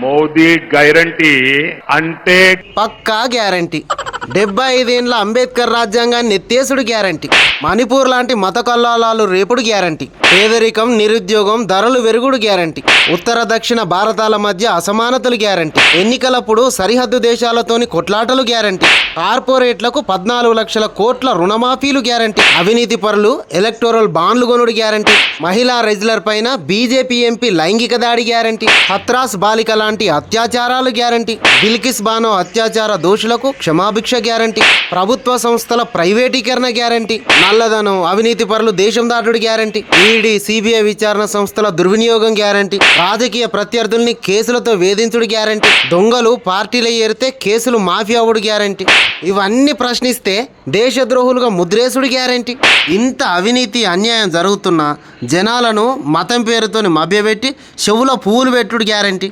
Modi guarantee అంటే పక్కా guarantee. డెబ్బై ఐదేండ్ల అంబేద్కర్ రాజ్యాంగాన్ని ఎత్తేసుడు గ్యారంటీ. మణిపూర్ లాంటి మత కల్లాలాలు రేపుడు గ్యారంటీ. పేదరికం నిరుద్యోగం ధరలు వెరుగుడు గ్యారంటీ. ఉత్తర దక్షిణ భారతాల మధ్య అసమానతలు గ్యారంటీ. ఎన్నికలప్పుడు సరిహద్దు దేశాలతోని కొట్లాటలు గ్యారంటీ. కార్పొరేట్లకు పద్నాలుగు లక్షల కోట్ల రుణమాఫీలు గ్యారంటీ. అవినీతి పరులు ఎలక్టోరల్ బాండ్లు కొనుడు గ్యారంటీ. మహిళా రెజ్లర్ పైన బీజేపీ ఎంపీ లైంగిక దాడి గ్యారంటీ. హత్రాస్ బాలిక లాంటి అత్యాచారాలు గ్యారంటీ. బిల్కిస్ బానో అత్యాచార దోషులకు క్షమాభిక్ష గ్యారంటీ ప్రభుత్వ సంస్థల ప్రైవేటీకరణ గ్యారంటీ నల్లధనం అవినీతి పరులు దేశం దాటుడు గ్యారంటీ ఈడీ సిబిఐ విచారణ సంస్థల దుర్వినియోగం గ్యారంటీ రాజకీయ ప్రత్యర్థుల్ని కేసులతో వేధించుడు గ్యారంటీ దొంగలు పార్టీలు ఏరితే కేసులు మాఫీ అవ్వడు గ్యారంటీ. ఇవన్నీ ప్రశ్నిస్తే దేశద్రోహులుగా ముద్రేసుడు గ్యారంటీ. ఇంత అవినీతి అన్యాయం జరుగుతున్నా జనాలను మతం పేరుతోని మభ్యపెట్టి చెవులో పువ్వులు పెట్టుడు గ్యారంటీ.